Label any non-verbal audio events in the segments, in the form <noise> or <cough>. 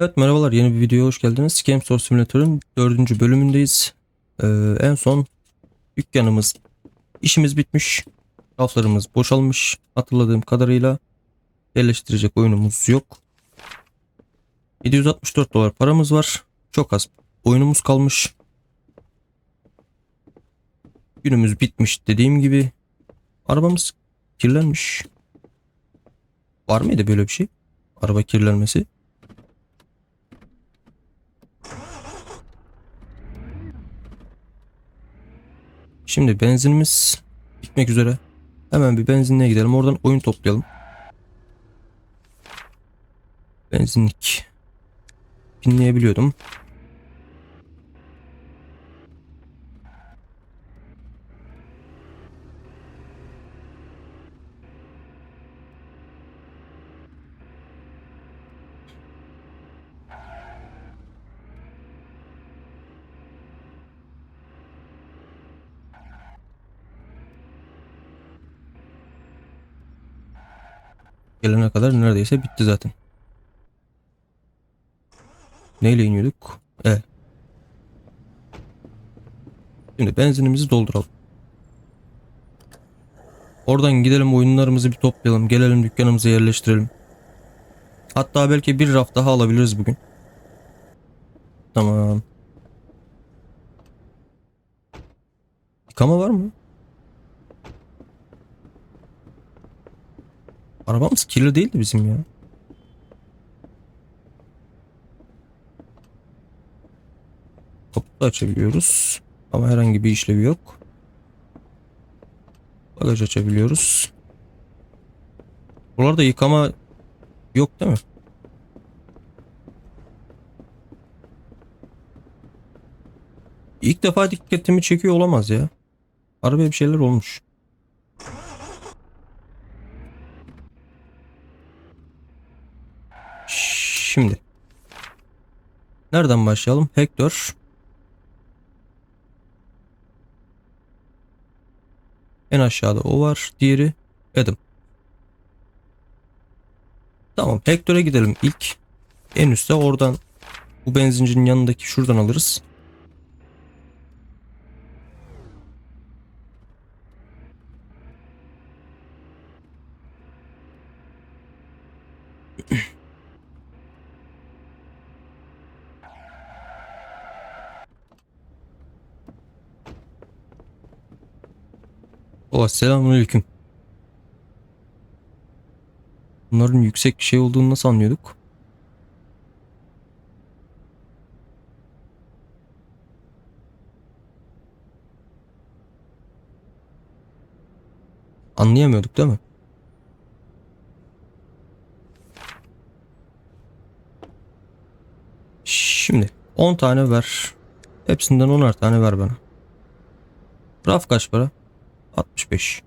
Evet merhabalar yeni bir videoya hoş geldiniz. Game Store Simulator'ın dördüncü bölümündeyiz. Ee, en son dükkanımız işimiz bitmiş. Raflarımız boşalmış. Hatırladığım kadarıyla yerleştirecek oyunumuz yok. 764 dolar paramız var. Çok az oyunumuz kalmış. Günümüz bitmiş dediğim gibi. Arabamız kirlenmiş. Var mıydı böyle bir şey? Araba kirlenmesi. Şimdi benzinimiz bitmek üzere. Hemen bir benzinliğe gidelim. Oradan oyun toplayalım. Benzinlik. Pinleyebiliyordum. Gelene kadar neredeyse bitti zaten. Neyle iniyorduk? Evet. Şimdi benzinimizi dolduralım. Oradan gidelim oyunlarımızı bir toplayalım. Gelelim dükkanımıza yerleştirelim. Hatta belki bir raf daha alabiliriz bugün. Tamam. Yıkama var mı? Arabamız kirli değildi bizim ya. Kaputu açabiliyoruz. Ama herhangi bir işlevi yok. Bagaj açabiliyoruz. Buralarda yıkama yok değil mi? İlk defa dikkatimi çekiyor olamaz ya. Arabaya bir şeyler olmuş. Şimdi. Nereden başlayalım? Hector. En aşağıda o var. Diğeri Adam. Tamam Hector'a gidelim ilk. En üstte oradan bu benzincinin yanındaki şuradan alırız. O selamünaleyküm. Bunların yüksek bir şey olduğunu nasıl anlıyorduk? Anlayamıyorduk değil mi? Şimdi 10 tane ver. Hepsinden 10'ar tane ver bana. Raf kaç para? 65.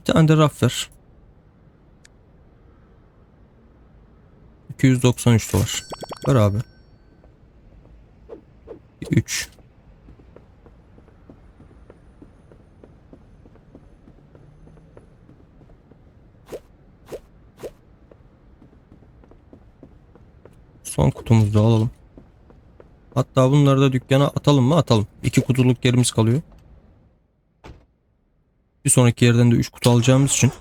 Bir tane de raf ver. 293 dolar. Ver abi. 3. Son kutumuzu da alalım. Hatta bunları da dükkana atalım mı? Atalım. İki kutuluk yerimiz kalıyor. Bir sonraki yerden de 3 kutu alacağımız için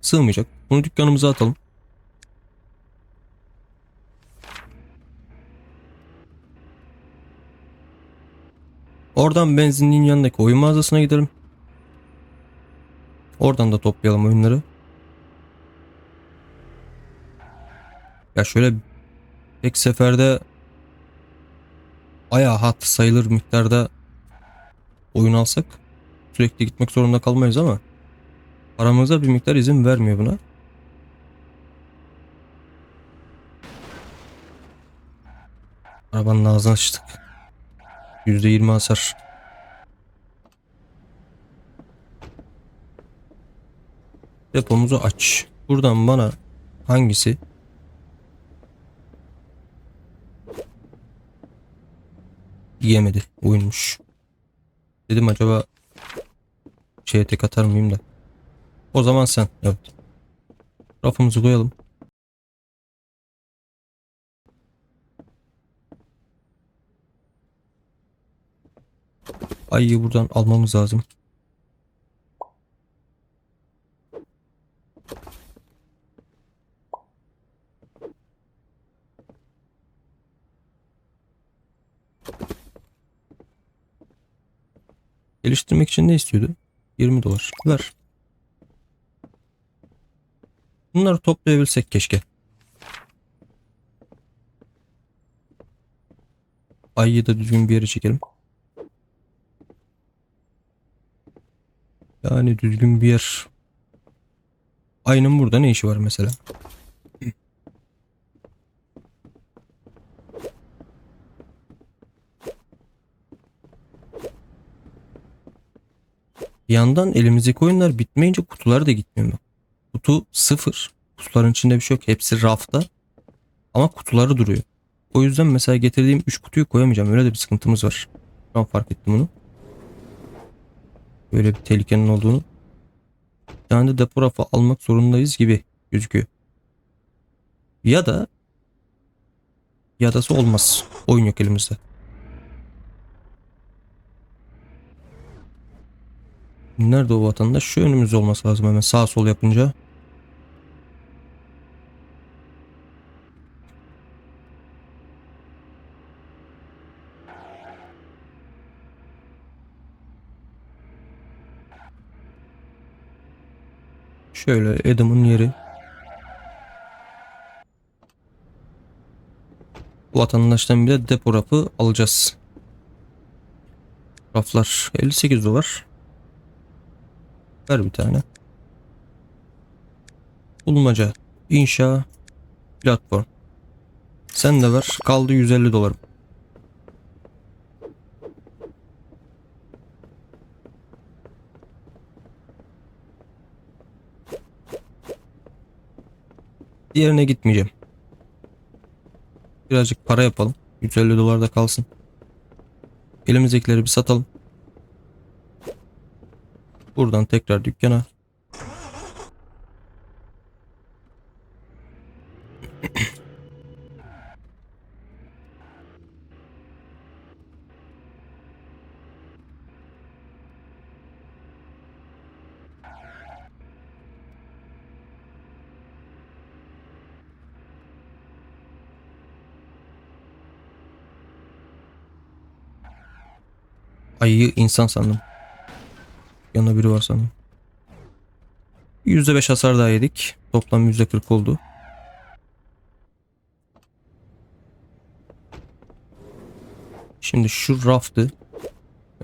sığmayacak. Bunu dükkanımıza atalım. Oradan benzinliğin yanındaki oyun mağazasına gidelim. Oradan da toplayalım oyunları. Ya şöyle tek seferde bayağı hat sayılır miktarda oyun alsak sürekli gitmek zorunda kalmayız ama paramıza bir miktar izin vermiyor buna. Arabanın ağzını açtık. %20 hasar. Depomuzu aç. Buradan bana hangisi? Yemedi. Uyumuş. Dedim acaba şeye tek atar mıyım da. O zaman sen evet. Rafımızı koyalım. Ayıyı buradan almamız lazım. Geliştirmek için ne istiyordu? 20 dolar. Ver. Bunları toplayabilsek keşke. Ayıyı da düzgün bir yere çekelim. Yani düzgün bir yer. Ayının burada ne işi var mesela? Bir yandan elimizdeki oyunlar bitmeyince kutular da gitmiyor mu? Kutu sıfır. Kutuların içinde bir şey yok. Hepsi rafta. Ama kutuları duruyor. O yüzden mesela getirdiğim 3 kutuyu koyamayacağım. Öyle de bir sıkıntımız var. Şu an fark ettim bunu. Böyle bir tehlikenin olduğunu. Bir tane de depo rafı almak zorundayız gibi gözüküyor. Ya da ya dası olmaz. Oyun yok elimizde. Nerede o vatandaş? Şu önümüzde olması lazım hemen sağ sol yapınca. Şöyle Adam'ın yeri. Vatandaştan bir de depo rafı alacağız. Raflar 58 dolar. Ver bir tane. Bulmaca, inşa, platform. Sen de ver. Kaldı 150 dolarım. Diğerine gitmeyeceğim. Birazcık para yapalım. 150 dolar da kalsın. Elimizdekileri bir satalım. Buradan tekrar dükkana. Ayıyı insan sandım. Yanında biri var sanırım. %5 hasar daha yedik. Toplam %40 oldu. Şimdi şu raftı.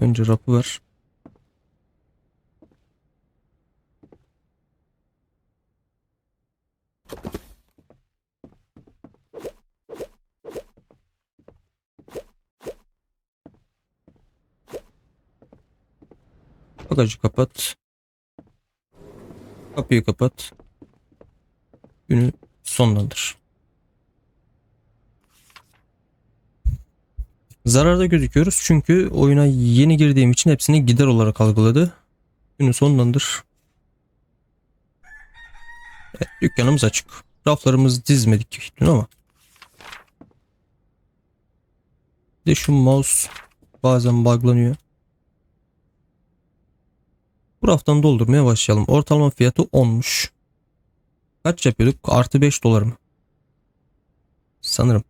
Önce rafı ver. Bagajı kapat. Kapıyı kapat. Günü sonlandır. Zararda gözüküyoruz çünkü oyuna yeni girdiğim için hepsini gider olarak algıladı. Günü sonlandır. Evet, dükkanımız açık. Raflarımızı dizmedik dün ama. Bir de şu mouse bazen buglanıyor. Bu raftan doldurmaya başlayalım. Ortalama fiyatı 10'muş. Kaç yapıyorduk? Artı 5 dolar mı? Sanırım.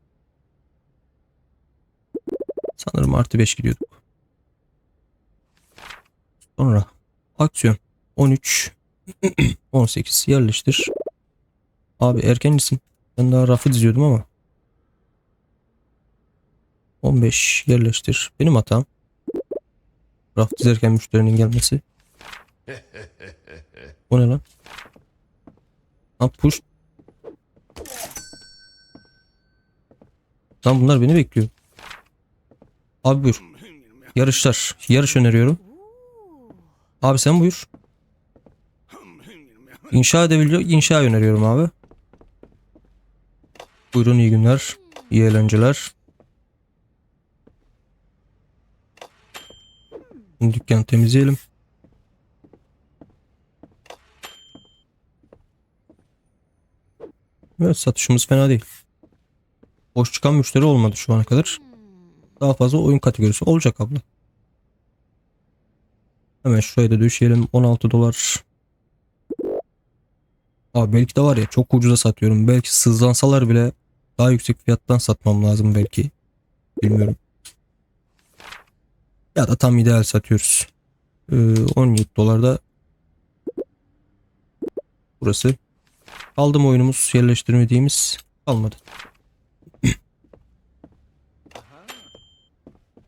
Sanırım artı 5 gidiyorduk. Sonra aksiyon 13 18 <clears throat> yerleştir. Abi erkencisin. Ben daha rafı diziyordum ama. 15 yerleştir. Benim hatam. Raf dizerken müşterinin gelmesi. O ne lan? Lan push. Lan bunlar beni bekliyor. Abi buyur. Yarışlar. Yarış öneriyorum. Abi sen buyur. İnşa edebiliyor. İnşa öneriyorum abi. Buyurun iyi günler. İyi eğlenceler. Dükkanı temizleyelim. Evet satışımız fena değil. Boş çıkan müşteri olmadı şu ana kadar. Daha fazla oyun kategorisi olacak abla. Hemen şuraya da düşelim. 16 dolar. Abi belki de var ya çok ucuza satıyorum. Belki sızlansalar bile daha yüksek fiyattan satmam lazım belki. Bilmiyorum. Ya da tam ideal satıyoruz. Ee, 17 dolarda burası. Aldım oyunumuz yerleştirmediğimiz kalmadı.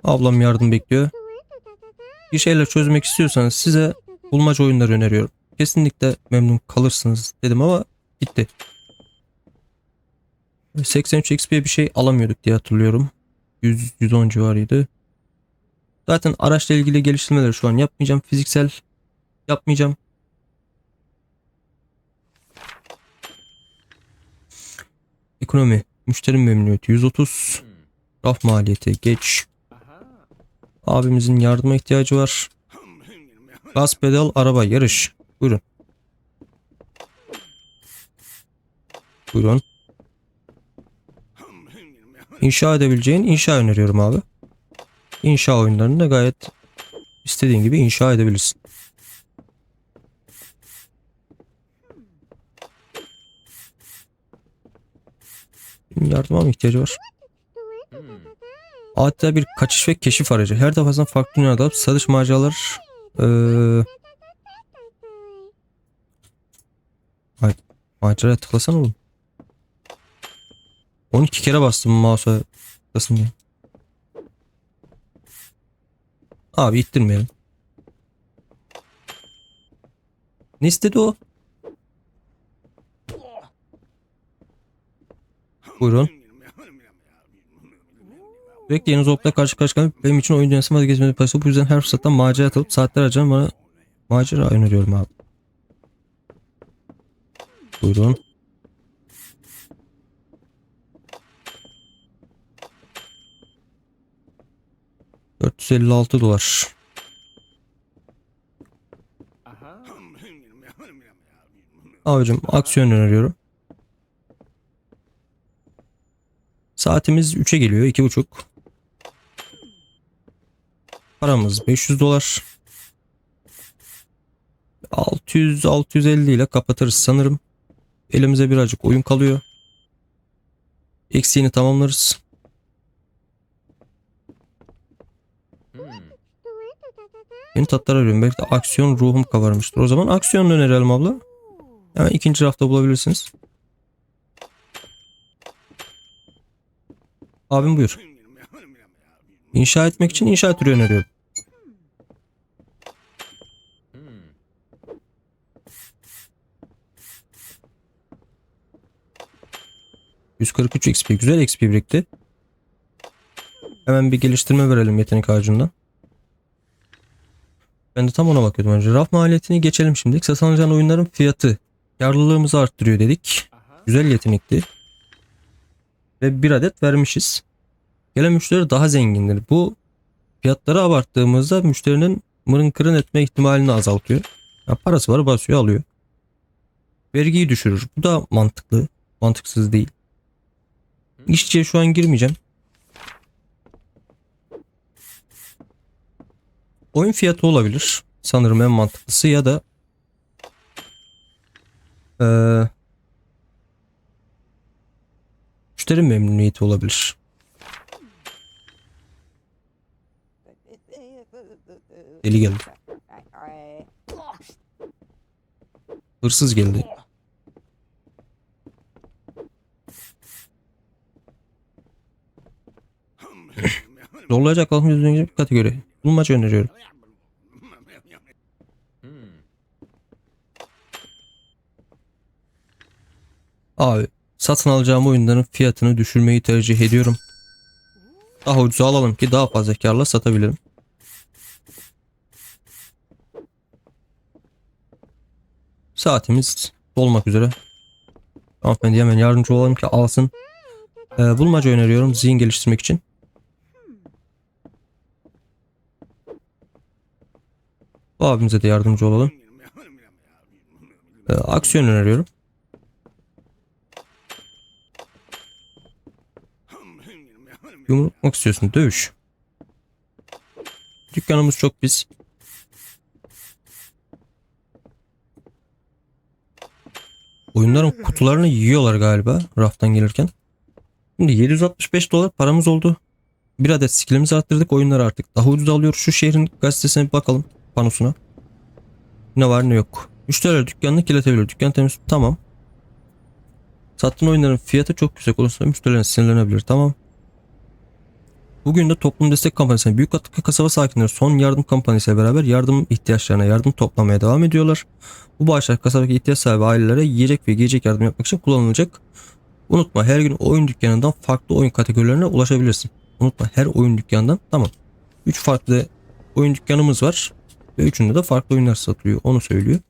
Ablam yardım bekliyor. Bir şeyler çözmek istiyorsanız size bulmaca oyunları öneriyorum. Kesinlikle memnun kalırsınız dedim ama gitti. 83 XP bir şey alamıyorduk diye hatırlıyorum. 100 110 civarıydı. Zaten araçla ilgili geliştirmeleri şu an yapmayacağım. Fiziksel yapmayacağım. Ekonomi, müşteri memnuniyeti 130. Raf maliyeti geç. Abimizin yardıma ihtiyacı var. Gaz pedal araba yarış. Buyurun. Buyurun. İnşa edebileceğin inşa öneriyorum abi. İnşa oyunlarını da gayet istediğin gibi inşa edebilirsin. Yardıma mı ihtiyacı var? Adeta bir kaçış ve keşif aracı. Her defasında farklı dünyada satış maceralar eee Ay, maceraya tıklasan oğlum. 12 kere bastım mouse'a tıklasın diye. Abi ittirmeyelim. Ne istedi o? Buyurun. Sürekli yeni zorlukla karşı karşıya benim için oyun dünyası vazgeçmedi payısı. Bu yüzden her fırsatta macera atılıp saatler harcayan bana macera öneriyorum abi. Buyurun. ...456 dolar. Abicim aksiyon öneriyorum. Saatimiz 3'e geliyor. 2.5. Paramız 500 dolar. 600-650 ile kapatırız sanırım. Elimize birazcık oyun kalıyor. Eksiğini tamamlarız. Yeni tatlar arıyorum. Belki de aksiyon ruhum kabarmıştır. O zaman aksiyon önerelim abla. Hemen ikinci rafta bulabilirsiniz. Abim buyur. İnşa etmek için inşaat türü öneriyorum. ...143 XP. Güzel XP birikti. Hemen bir geliştirme verelim yetenek ağacından. Ben de tam ona bakıyordum önce. Raf maliyetini geçelim şimdi. Satın alacağın oyunların fiyatı. Karlılığımızı arttırıyor dedik. Güzel yetenekli. Ve bir adet vermişiz. Gelen müşteri daha zengindir. Bu fiyatları abarttığımızda müşterinin mırın kırın etme ihtimalini azaltıyor. Ya parası var basıyor alıyor. Vergiyi düşürür. Bu da mantıklı. Mantıksız değil. İşçiye şu an girmeyeceğim. Oyun fiyatı olabilir. Sanırım en mantıklısı ya da eee müşteri memnuniyeti olabilir. Deli geldi. Hırsız geldi. Zorlayacak kalkın yüzüne bir kategori. Bulmaca öneriyorum. Abi satın alacağım oyunların fiyatını düşürmeyi tercih ediyorum. Daha ucuza alalım ki daha fazla karla satabilirim. Saatimiz dolmak üzere. Hanımefendi hemen yardımcı olalım ki alsın. Ee, bulmaca öneriyorum zihin geliştirmek için. Bu abimize de yardımcı olalım. Ee, aksiyon öneriyorum. Yumrukmak istiyorsun. Dövüş. Dükkanımız çok pis. Oyunların hmm. kutularını yiyorlar galiba raftan gelirken. Şimdi 765 dolar paramız oldu. Bir adet skillimizi arttırdık oyunları artık. Daha ucuz alıyoruz. Şu şehrin gazetesine bir bakalım panosuna. Ne var ne yok. Müşteriler dükkanını kirletebilir. Dükkan temiz. Tamam. Sattığın oyunların fiyatı çok yüksek olursa müşterilerin sinirlenebilir. Tamam. Bugün de toplum destek kampanyasına Büyük Atıka kasaba sakinleri son yardım kampanyasıyla beraber yardım ihtiyaçlarına yardım toplamaya devam ediyorlar. Bu bağışlar kasabadaki ihtiyaç sahibi ailelere yiyecek ve giyecek yardım yapmak için kullanılacak. Unutma her gün oyun dükkanından farklı oyun kategorilerine ulaşabilirsin. Unutma her oyun dükkanından tamam. 3 farklı oyun dükkanımız var. Ve üçünde de farklı oyunlar satılıyor. Onu söylüyor.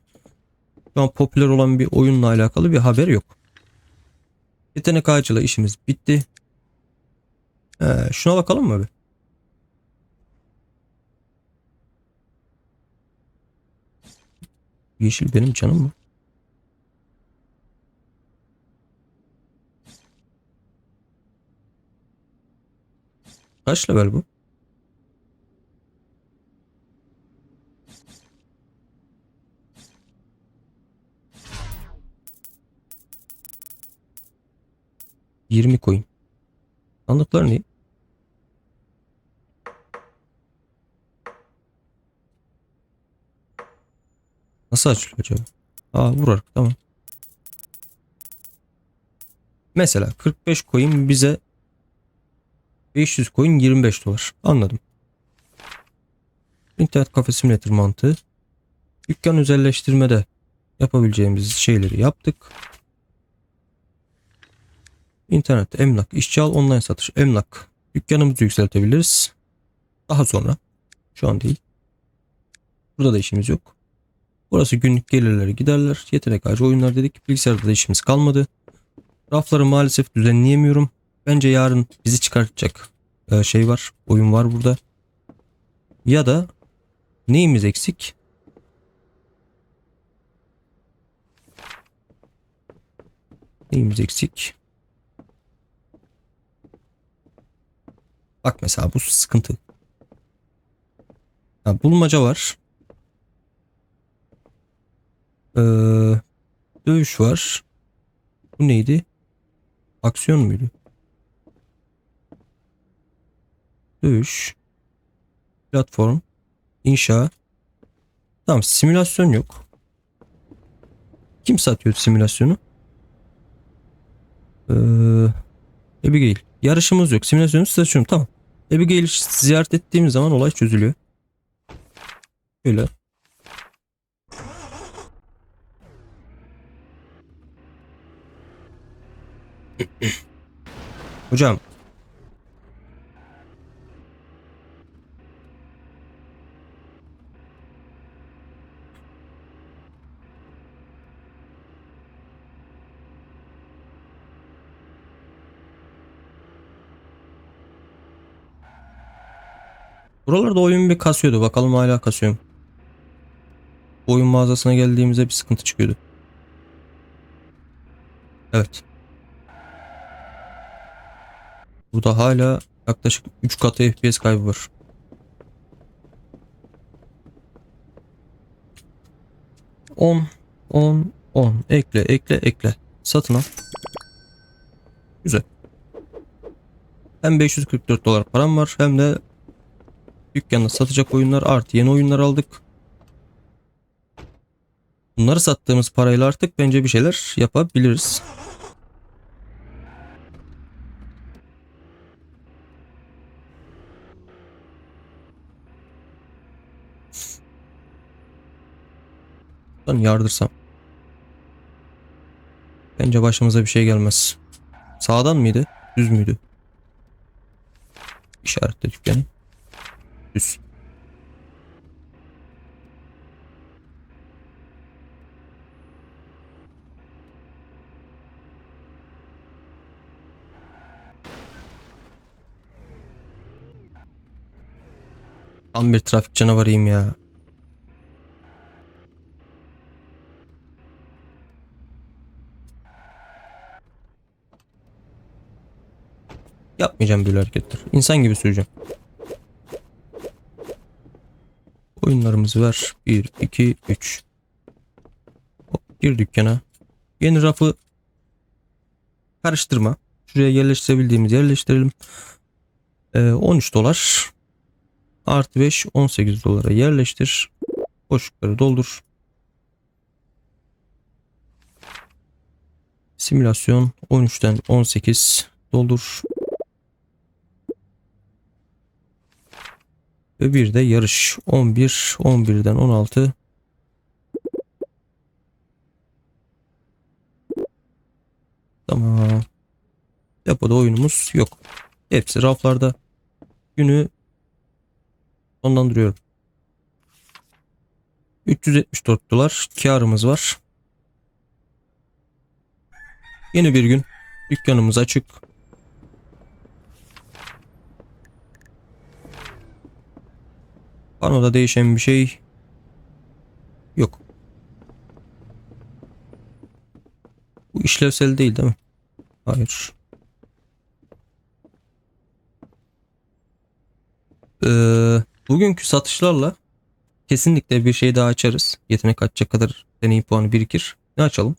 Şu an popüler olan bir oyunla alakalı bir haber yok. Yetenek ağacıyla işimiz bitti. Ee, şuna bakalım mı bir? Yeşil benim canım mı? Kaç level bu? Yirmi coin. Sandıklar ne? Nasıl açılıyor acaba? Aa vur tamam. Mesela 45 coin bize 500 coin 25 dolar. Anladım. İnternet kafe simülatör mantığı. Dükkan özelleştirmede yapabileceğimiz şeyleri yaptık. İnternet, emlak, işçi al, online satış, emlak. Dükkanımızı yükseltebiliriz. Daha sonra. Şu an değil. Burada da işimiz yok. Burası günlük gelirleri giderler. Yetenek ağacı oyunlar dedik. Bilgisayarda da işimiz kalmadı. Rafları maalesef düzenleyemiyorum. Bence yarın bizi çıkartacak e, şey var. Oyun var burada. Ya da neyimiz eksik? Neyimiz eksik? Bak mesela bu sıkıntı. Ha, bulmaca var. Ee, dövüş var. Bu neydi? Aksiyon muydu? Dövüş. Platform. inşa. Tamam simülasyon yok. Kim satıyor simülasyonu? Ee, Abigail. Yarışımız yok. Simülasyonu stasyon. Tamam. Abigail'i ziyaret ettiğimiz zaman olay çözülüyor. Öyle. <clears throat> Hocam. Buralarda oyun bir kasıyordu. Bakalım hala kasıyor mu? Oyun mağazasına geldiğimizde bir sıkıntı çıkıyordu. Evet. Burada hala yaklaşık 3 katı FPS kaybı var. On, on, on. Ekle, ekle, ekle. Satın al. Güzel. Hem 544 dolar param var hem de dükkanda satacak oyunlar artı yeni oyunlar aldık. Bunları sattığımız parayla artık bence bir şeyler yapabiliriz. Lan yardırsam. Bence başımıza bir şey gelmez. Sağdan mıydı? Düz müydü? İşaretle dükkanı. Düz. Tam bir trafik canavarıyım ya. Yapmayacağım böyle hareketler. İnsan gibi süreceğim. Oyunlarımızı ver. 1, 2, 3. Hop, gir dükkana. Yeni rafı karıştırma. Şuraya yerleştirebildiğimiz yerleştirelim. Ee, 13 dolar. Artı 5 18 dolara yerleştir. Boşlukları doldur. Simülasyon 13'ten 18 doldur. Ve bir de yarış 11 11'den 16 Tamam. Depoda oyunumuz yok. Hepsi raflarda. Günü sonlandırıyorum. 374 dolar karımız var. Yeni bir gün. Dükkanımız açık. Panoda değişen bir şey yok. Bu işlevsel değil değil mi? Hayır. Ee, bugünkü satışlarla kesinlikle bir şey daha açarız. Yetenek açacak kadar deneyim puanı birikir. Ne açalım?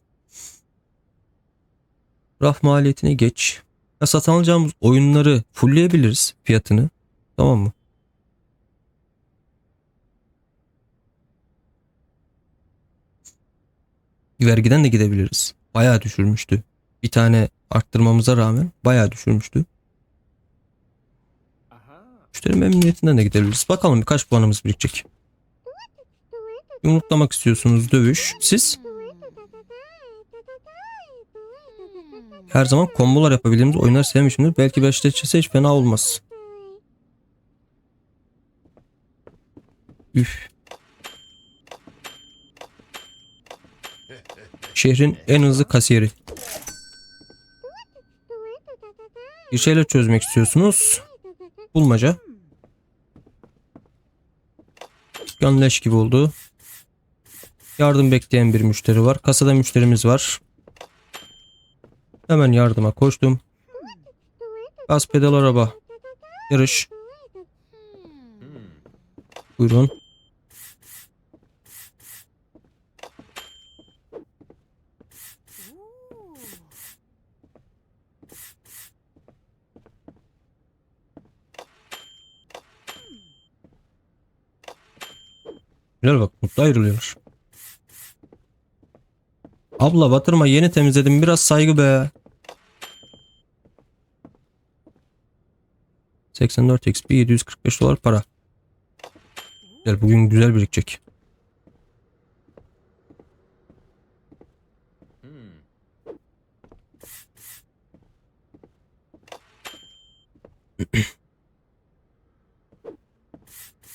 Raf maliyetini geç. Ya satın alacağımız oyunları fullleyebiliriz fiyatını. Tamam mı? Vergiden de gidebiliriz. Bayağı düşürmüştü. Bir tane arttırmamıza rağmen bayağı düşürmüştü. Müşteri memnuniyetinden de gidebiliriz. Bakalım birkaç puanımız birikecek. Yumruklamak istiyorsunuz dövüş. Siz her zaman kombolar yapabildiğimiz oyunlar sevmişimdir. Belki beşleşçesi hiç fena olmaz. Üf. Şehrin en hızlı kasiyeri. Bir şeyler çözmek istiyorsunuz. Bulmaca. Dükkan leş gibi oldu. Yardım bekleyen bir müşteri var. Kasada müşterimiz var. Hemen yardıma koştum. Gaz pedal araba. Yarış. Buyurun. Güzel bak mutlu ayrılıyorlar. Abla batırma yeni temizledim biraz saygı be. 84 XP 745 dolar para. Güzel bugün güzel birikecek.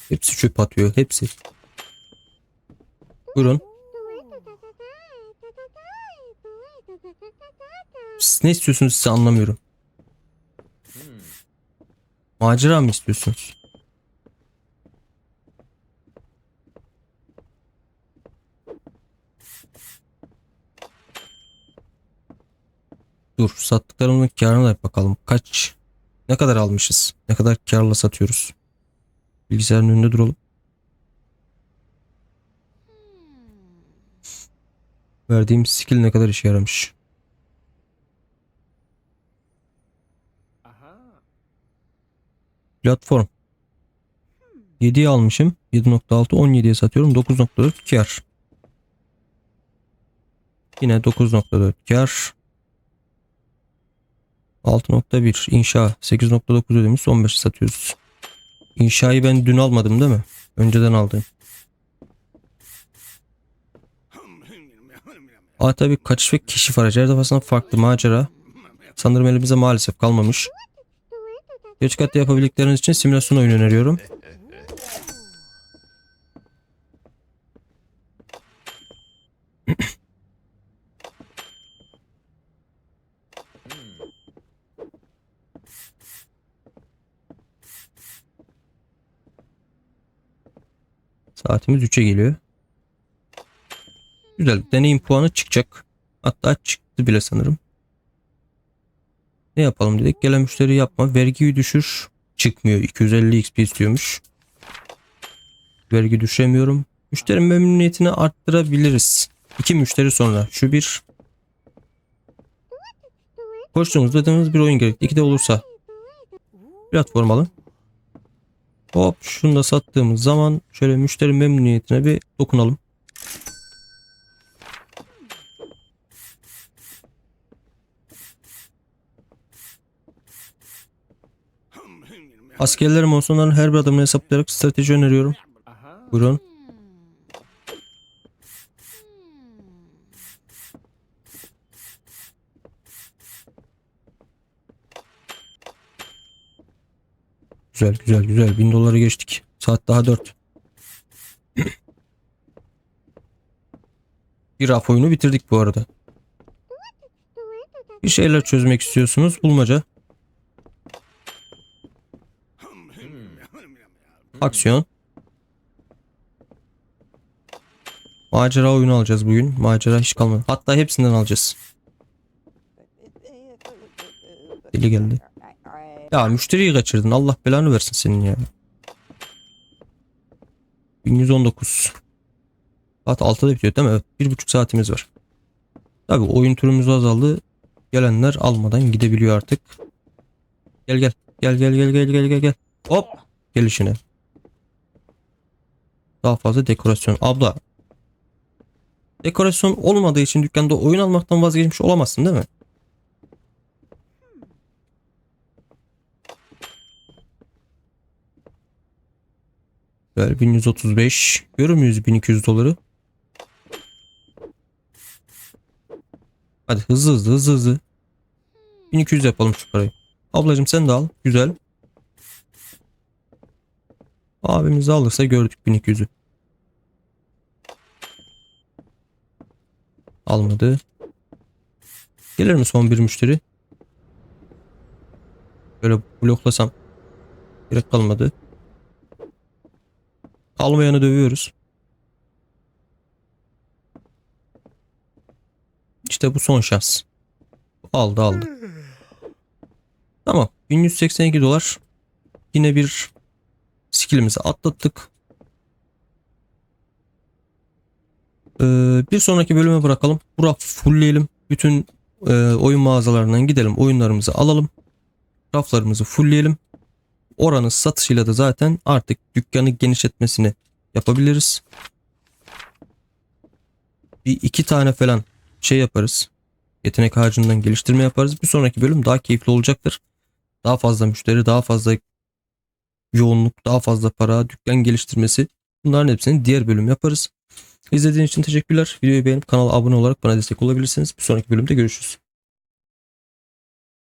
hepsi çöp atıyor hepsi. Buyurun. Siz ne istiyorsunuz size anlamıyorum. Macera mı istiyorsunuz? Dur sattıklarımın karına da bakalım. Kaç ne kadar almışız? Ne kadar karla satıyoruz? Bilgisayarın önünde duralım. Verdiğim skill ne kadar işe yaramış? Platform. 7'ye almışım. 7.6 17'ye satıyorum. 9.4 kar. Yine 9.4 kar. 6.1 inşa 8.9 ödemiş 15 satıyoruz. İnşayı ben dün almadım değil mi? Önceden aldım. Aa tabii kaçış ve keşif aracı her defasında farklı macera. Sanırım elimize maalesef kalmamış. Geç katta yapabildikleriniz için simülasyon oyunu öneriyorum. Saatimiz 3'e geliyor. Güzel. Deneyim puanı çıkacak. Hatta çıktı bile sanırım. Ne yapalım dedik. Gelen müşteri yapma. Vergiyi düşür. Çıkmıyor. 250 XP istiyormuş. Vergi düşüremiyorum. Müşteri memnuniyetini arttırabiliriz. İki müşteri sonra. Şu bir. Koştuğumuzda dediğimiz bir oyun gerekli. İki de olursa platform alın. Hop şunu da sattığımız zaman şöyle müşteri memnuniyetine bir dokunalım. Askerlerim olsun onların her bir adımını hesaplayarak strateji öneriyorum. Buyurun. Güzel güzel güzel. 1000 doları geçtik. Saat daha 4. bir raf oyunu bitirdik bu arada. Bir şeyler çözmek istiyorsunuz. Bulmaca. Aksiyon. Macera oyunu alacağız bugün. Macera hiç kalmadı. Hatta hepsinden alacağız. Deli geldi. Ya müşteriyi kaçırdın. Allah belanı versin senin ya. 1119. Saat 6'da bitiyor değil mi? Evet. Bir buçuk saatimiz var. Tabi oyun türümüz azaldı. Gelenler almadan gidebiliyor artık. Gel. Gel gel gel gel gel gel gel. Hop. Gel işine. Daha fazla dekorasyon. Abla. Dekorasyon olmadığı için dükkanda oyun almaktan vazgeçmiş olamazsın değil mi? Ver 1135. Görür müyüz 1200 doları? Hadi hızlı hızlı hızlı hızlı. 1200 yapalım şu parayı. Ablacım sen de al. Güzel. Abimiz alırsa gördük 1200'ü. Almadı. Gelir mi son bir müşteri? Böyle bloklasam. Gerek kalmadı. Almayanı dövüyoruz. İşte bu son şans. Aldı aldı. Tamam. 1182 dolar. Yine bir skillimizi atlattık. Ee, bir sonraki bölüme bırakalım. Bu rafı fullleyelim. Bütün e, oyun mağazalarından gidelim. Oyunlarımızı alalım. Raflarımızı fullleyelim. Oranın satışıyla da zaten artık dükkanı genişletmesini yapabiliriz. Bir iki tane falan şey yaparız. Yetenek harcından geliştirme yaparız. Bir sonraki bölüm daha keyifli olacaktır. Daha fazla müşteri, daha fazla yoğunluk, daha fazla para, dükkan geliştirmesi. Bunların hepsini diğer bölüm yaparız. İzlediğiniz için teşekkürler. Videoyu beğenip kanala abone olarak bana destek olabilirsiniz. Bir sonraki bölümde görüşürüz.